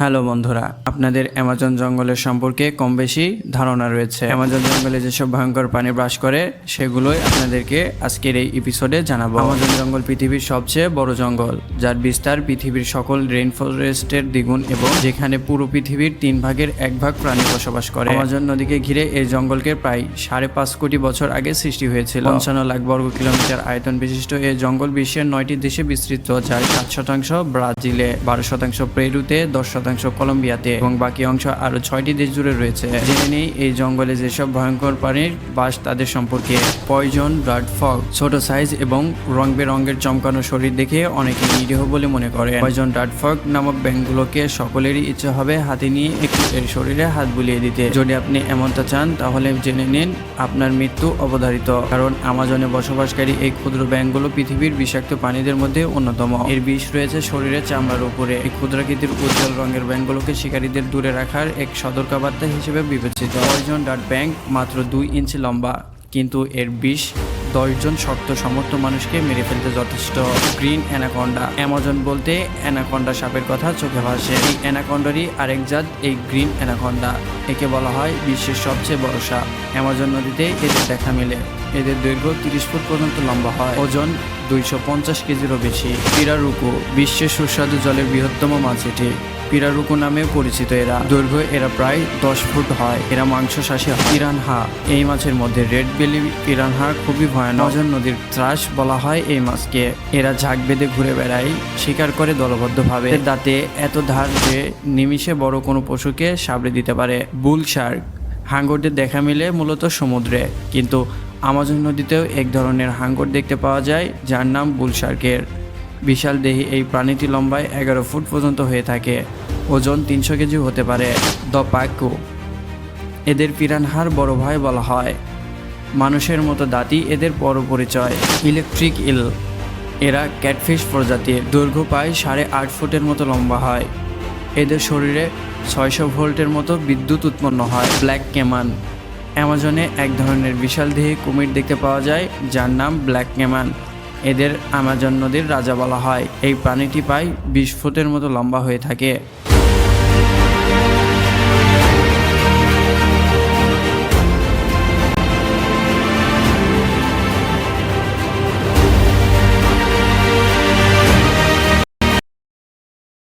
Hello বন্ধুরা, আপনাদের Amazon জঙ্গলের সম্পর্কে কম বেশি ধারণা রয়েছে। অ্যামাজন জঙ্গলে যেসব ভয়ঙ্কর প্রাণী বাস করে, সেগুলোই আপনাদেরকে আজকের এই এপিসোডে জানাব। অ্যামাজন জঙ্গল পৃথিবীর সবচেয়ে বড় জঙ্গল, যার বিস্তার পৃথিবীর সকল রেইন ফরেস্টের দ্বিগুণ এবং যেখানে পুরো পৃথিবীর তিন ভাগের এক ভাগ প্রাণী বসবাস করে। অ্যামাজন নদীকে ঘিরে এই জঙ্গলকে প্রায় সাড়ে পাঁচ কোটি বছর আগে সৃষ্টি হয়েছিল। পঞ্চান্ন লাখ বর্গ কিলোমিটার আয়তন বিশিষ্ট এই জঙ্গল বিশ্বের নয়টি দেশে বিস্তৃত, যার সাত শতাংশ ব্রাজিলে, বারো শতাংশ পেরুতে, দশ শতাংশ কলম্বিয়াতে এবং বাকি অংশ আরও ছয়টি দেশ জুড়ে রয়েছে। জেনে নেই এই জঙ্গলে যেসব ভয়ঙ্কর প্রাণীর বাস তাদের সম্পর্কে। পয়জন, ব্লাড ফগ, ছোট সাইজ এবং রং বেরঙের চমকানো শরীর দেখে অনেকে নিরীহ বলে মনে করে পয়জন ডাট ফগ নামক ব্যাংকগুলোকে সকলেরই ইচ্ছে হবে হাতে নিয়ে একটু এর শরীরে হাত বুলিয়ে দিতে। যদি আপনি এমনটা চান, তাহলে জেনে নিন আপনার মৃত্যু অবধারিত। কারণ আমাজনে বসবাসকারী এই ক্ষুদ্র ব্যাংকগুলো পৃথিবীর বিষাক্ত প্রাণীদের মধ্যে অন্যতম। এর বিষ রয়েছে শরীরের চামড়ার উপরে। এই ক্ষুদ্রাকৃতির উজ্জ্বল রঙের ব্যাংকগুলোকে শিকারীদের দূরে রাখার এক সতর্কবার্তা হিসেবে বিবেচিত। পয়জন ডাট ব্যাংক মাত্র দুই ইঞ্চি লম্বা, কিন্তু এর বিষ দশজন শক্ত সমর্থ মানুষকে মেরে ফেলতে যথেষ্ট। Green anaconda. অ্যামাজন বলতে অ্যানাকন্ডা সাপের কথা চোখে ভাসে। এই অ্যানাকন্ডারই আরেক জাত, এই গ্রিন অ্যানাকন্ডা। একে বলা হয় বিশ্বের সবচেয়ে বড় সাপ। অ্যামাজন নদীতে এদের দেখা মেলে। এদের দৈর্ঘ্য তিরিশ ফুট পর্যন্ত লম্বা হয়। ওজন দুইশো পঞ্চাশ কেজিরও বেশি। পিরারুকু, বিশ্বের সুস্বাদু জলের বৃহত্তম মাছ এটি। পিরারুকু নামে পরিচিত এরা। দৈর্ঘ্য এরা প্রায় দশ ফুট হয়। এরা মাংস শাসী হয়। পিরানহা এই মাছের মধ্যে রেড বেলি পিরানহা খুবই ভয়ানক। নজন নদীর ত্রাস বলা হয় এই মাছকে। এরা ঝাঁক বেঁধে ঘুরে বেড়ায়, শিকার করে দলবদ্ধভাবে। দাঁতে এত ধার যে নিমিষে বড় কোনো পশুকে সাবড়ে দিতে পারে। বুল শার্ক। হাঙ্গরদের দেখা মিলে মূলত সমুদ্রে। কিন্তু আমাজন নদীতেও এক ধরনের হাঙ্গর দেখতে পাওয়া যায়, যার নাম বুল শার্কের। বিশাল দেহি এই প্রাণীটি লম্বায় এগারো ফুট পর্যন্ত হয়ে থাকে। ওজন তিনশো কেজি হতে পারে দ্য পাকু এদের পিরানহার বড় ভাই বলা হয়। মানুষের মতো দাঁতই এদের বড় পরিচয় ইলেকট্রিক ইল। এরা ক্যাটফিশ প্রজাতির। দৈর্ঘ্য প্রায় সাড়ে আট ফুটের মতো লম্বা হয়। এদের শরীরে ছয়শো ভোল্টের মতো বিদ্যুৎ উৎপন্ন হয়, ব্ল্যাক কেমান অ্যামাজনে এক ধরনের বিশাল দেহে কুমির দেখতে পাওয়া যায়, যার নাম ব্ল্যাক কেমান এদের আমাজন নদীর রাজা বলা হয়। এই প্রাণীটি প্রায় বিশ ফুটের মতো লম্বা হয়ে থাকে।